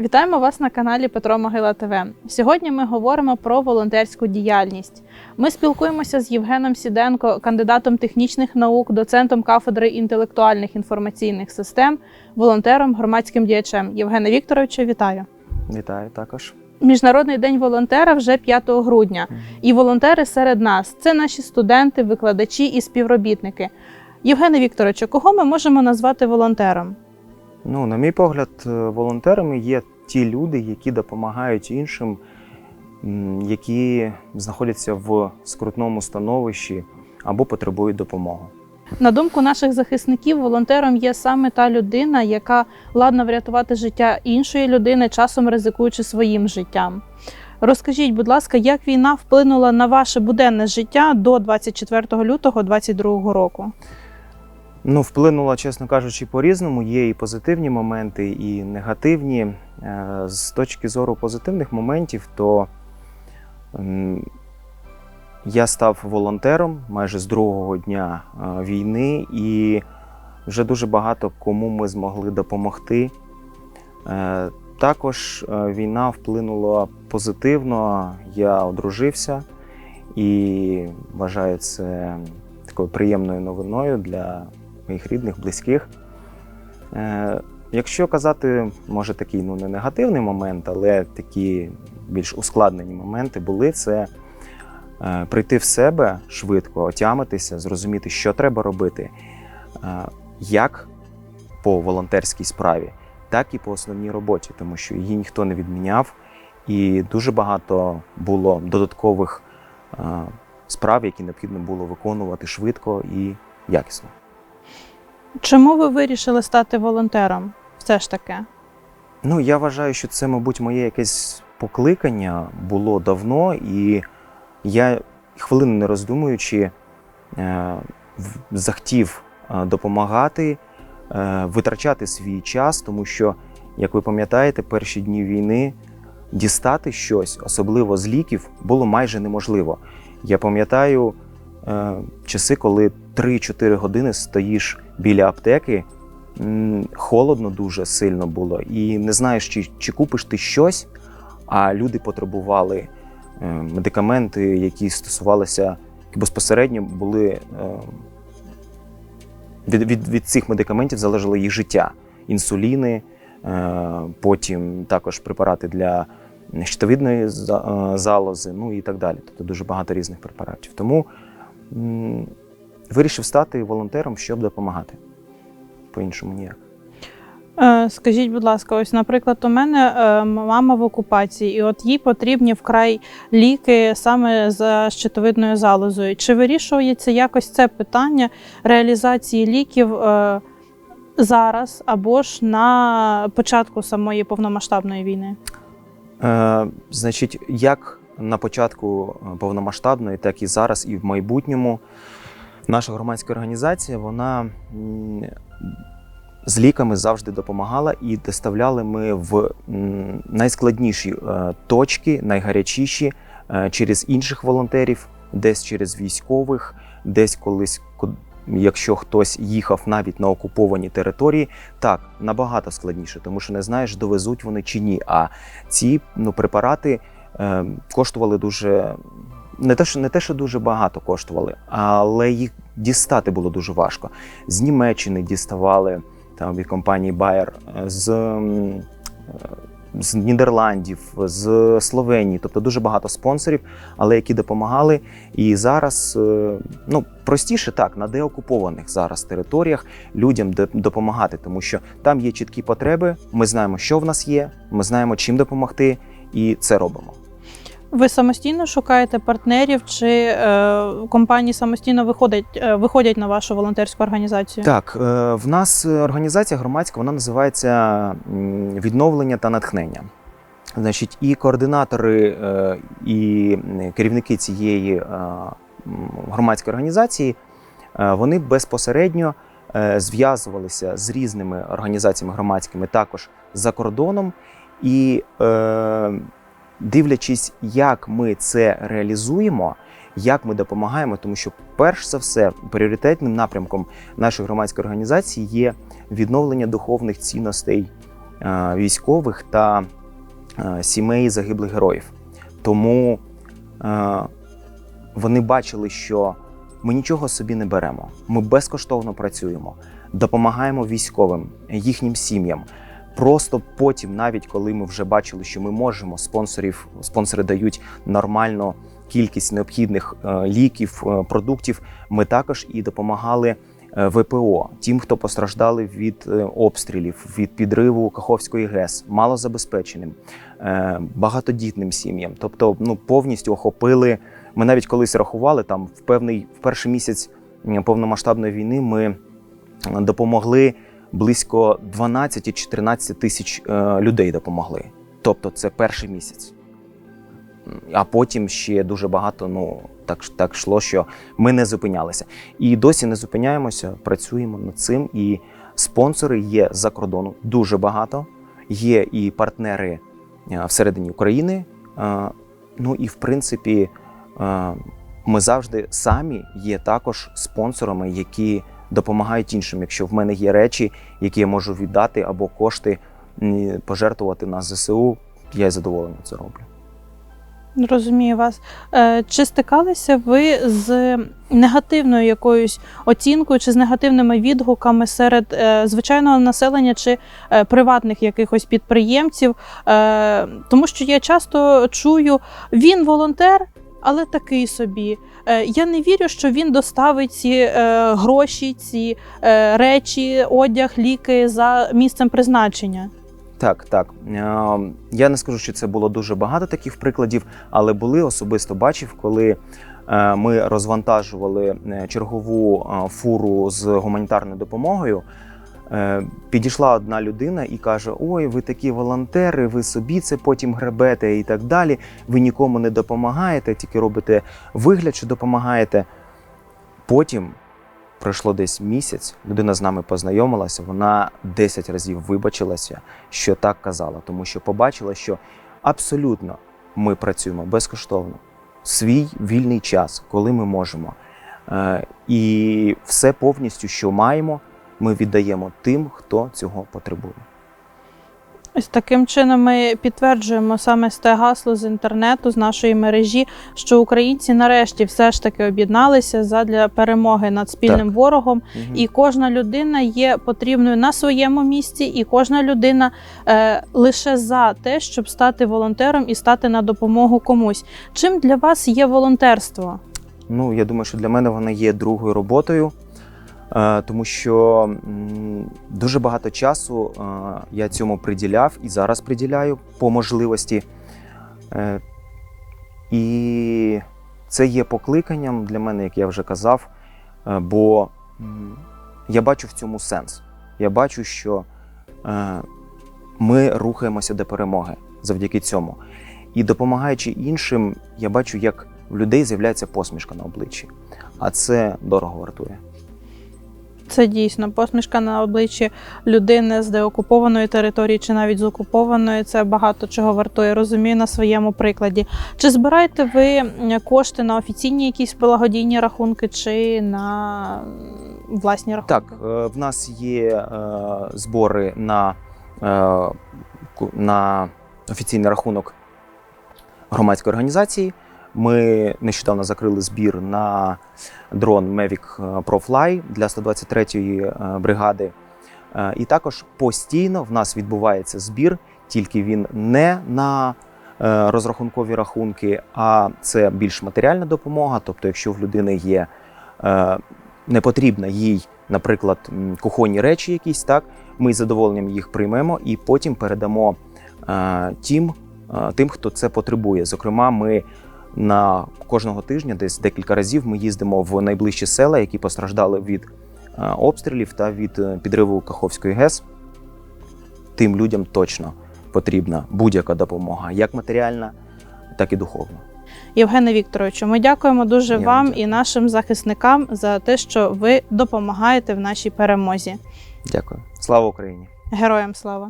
Вітаємо вас на каналі Петро Могила ТВ. Сьогодні ми говоримо про волонтерську діяльність. Ми спілкуємося з Євгеном Сіденко, кандидатом технічних наук, доцентом кафедри інтелектуальних інформаційних систем, волонтером, громадським діячем. Євгене Вікторовичу, вітаю! Вітаю також. Міжнародний день волонтера вже 5 грудня. І волонтери серед нас це наші студенти, викладачі і співробітники. Євгене Вікторовичу, кого ми можемо назвати волонтером? Ну, на мій погляд, е, волонтерами є ті люди, які допомагають іншим, які знаходяться в скрутному становищі або потребують допомоги. На думку наших захисників, волонтером є саме та людина, яка ладна врятувати життя іншої людини, часом ризикуючи своїм життям. Розкажіть, будь ласка, як війна вплинула на ваше буденне життя до 24 лютого 2022 року? Ну, вплинула, чесно кажучи, по-різному. Є і позитивні моменти, і негативні. Е, З точки зору позитивних моментів, то я став волонтером майже з другого дня е, війни, і вже дуже багато кому ми змогли допомогти. Е, Також війна вплинула позитивно. Я одружився і вважаю це такою приємною новиною для моїх рідних, близьких. Е, якщо казати, може, такий ну, не негативний момент, але такі більш ускладнені моменти були, це е, прийти в себе швидко, отямитися, зрозуміти, що треба робити, е, як по волонтерській справі, так і по основній роботі, тому що її ніхто не відміняв, і дуже багато було додаткових справ, які необхідно було виконувати швидко і якісно. Чому ви вирішили стати волонтером? Все ж таки. Ну, я вважаю, що це, мабуть, моє якесь покликання було давно, і я, хвилину не роздумуючи, е, захотів е, допомагати, е, витрачати свій час, тому що, як ви пам'ятаєте, перші дні війни дістати щось, особливо з ліків, було майже неможливо. Я пам'ятаю часи, коли 3-4 години стоїш біля аптеки. Холодно дуже сильно було, і не знаєш, чи, чи купиш ти щось, а люди потребували е, медикаменти, які стосувалися які безпосередньо були е, від, від, від цих медикаментів залежало їх життя. Інсуліни, е, потім також препарати для щитовидної залози, ну і так далі. Тобто дуже багато різних препаратів. Тому вирішив стати волонтером, щоб допомагати. По-іншому ніяк. Е, Скажіть, будь ласка, ось, наприклад, у мене е, мама в окупації, і от їй потрібні вкрай ліки саме за щитовидною залозою. Чи вирішується якось це питання реалізації ліків е, зараз або ж на початку самої повномасштабної війни? Е, значить, як на початку повномасштабної, так і зараз, і в майбутньому, наша громадська організація вона з ліками завжди допомагала і доставляли ми в найскладніші е, точки, найгарячіші е, через інших волонтерів, десь через військових, десь колись. Якщо хтось їхав навіть на окуповані території, так набагато складніше, тому що не знаєш, довезуть вони чи ні. А ці ну, препарати е, коштували дуже не те, що не те, що дуже багато коштували, але їх дістати було дуже важко. З Німеччини діставали там від компанії Bayer, е, з, е, з Нідерландів, з Словенії, тобто дуже багато спонсорів, але які допомагали. І зараз е, ну простіше так на деокупованих зараз територіях людям допомагати, тому що там є чіткі потреби. Ми знаємо, що в нас є, ми знаємо, чим допомогти, і це робимо. Ви самостійно шукаєте партнерів, чи е, компанії самостійно виходять, е, виходять на вашу волонтерську організацію? Так, е, в нас організація громадська, вона називається відновлення та натхнення. Значить, і координатори, е, і керівники цієї е, громадської організації, е, вони безпосередньо е, зв'язувалися з різними організаціями громадськими також за кордоном. І е, дивлячись, як ми це реалізуємо, як ми допомагаємо, тому що перш за все пріоритетним напрямком нашої громадської організації є відновлення духовних цінностей е, військових та е, сімей загиблих героїв. Тому е, вони бачили, що ми нічого собі не беремо. Ми безкоштовно працюємо, допомагаємо військовим, їхнім сім'ям. Просто потім, навіть коли ми вже бачили, що ми можемо, спонсорів, спонсори дають нормальну кількість необхідних е, ліків, е, продуктів. Ми також і допомагали е, ВПО, тим, хто постраждали від обстрілів, від підриву Каховської ГЕС, малозабезпеченим, багатодітним сім'ям. Тобто, ну повністю охопили. Ми навіть колись рахували там в певний в перший місяць повномасштабної війни. Ми допомогли близько 12-14 тисяч е, людей. Допомогли. Тобто, це перший місяць. А потім ще дуже багато. Ну так так йшло, що ми не зупинялися. І досі не зупиняємося, працюємо над цим. І спонсори є за кордону дуже багато. Є і партнери е, всередині України. Е, Ну і в принципі, ми завжди самі є також спонсорами, які допомагають іншим. Якщо в мене є речі, які я можу віддати, або кошти пожертвувати на ЗСУ, я з задоволенням це роблю. Розумію вас. Е, Чи стикалися ви з негативною якоюсь оцінкою чи з негативними відгуками серед е, звичайного населення чи е, приватних якихось підприємців? Тому що я часто чую, він волонтер. Але такий собі. Е, Я не вірю, що він доставить ці е, гроші, ці е, речі, одяг, ліки за місцем призначення. Так, так. Я не скажу, що це було дуже багато таких прикладів, але були особисто бачив, коли ми розвантажували чергову фуру з гуманітарною допомогою. Е, Підійшла одна людина і каже: Ой, ви такі волонтери, ви собі це потім гребете і так далі. Ви нікому не допомагаєте, тільки робите вигляд, що допомагаєте. Потім пройшло десь місяць, людина з нами познайомилася, вона 10 разів вибачилася, що так казала, тому що побачила, що абсолютно ми працюємо безкоштовно, свій вільний час, коли ми можемо. Е, І все повністю, що маємо, ми віддаємо тим, хто цього потребує. Ось таким чином ми підтверджуємо саме з те гасло з інтернету, з нашої мережі, що українці нарешті все ж таки об'єдналися задля перемоги над спільним Так. ворогом. Мгм. І кожна людина є потрібною на своєму місці, і кожна людина е, лише за те, щоб стати волонтером і стати на допомогу комусь. Чим для вас є волонтерство? Ну, я думаю, що для мене вона є другою роботою, тому що дуже багато часу е, я цьому приділяв і зараз приділяю по можливості. Е, І це є покликанням для мене, як я вже казав, е, бо я бачу в цьому сенс. Я бачу, що е, ми рухаємося до перемоги завдяки цьому. І допомагаючи іншим, я бачу, як в людей з'являється посмішка на обличчі, а це дорого вартує. Це дійсно посмішка на обличчі людини з деокупованої території чи навіть з окупованої. Це багато чого вартує. Розумію на своєму прикладі. Чи збираєте ви кошти на офіційні якісь благодійні рахунки чи на власні рахунки? Так, е, в нас є е, збори на, е, на офіційний рахунок громадської організації. Ми нещодавно закрили збір на дрон Mavic Pro Fly для 123-ї е, бригади. Е, І також постійно в нас відбувається збір, тільки він не на е, розрахункові рахунки, а це більш матеріальна допомога. Тобто, якщо в людини є е, не потрібна їй, наприклад, кухонні речі, якісь так, ми з задоволенням їх приймемо і потім передамо е, тим, е, тим, хто це потребує. Зокрема, ми на кожного тижня, десь декілька разів, ми їздимо в найближчі села, які постраждали від е, обстрілів та від е, підриву Каховської ГЕС. Тим людям точно потрібна будь-яка допомога, як матеріальна, так і духовна. Євгене Вікторовичу, ми дякуємо дуже Я вам вам дякую. і нашим захисникам за те, що ви допомагаєте в нашій перемозі. Дякую. Слава Україні! Героям слава!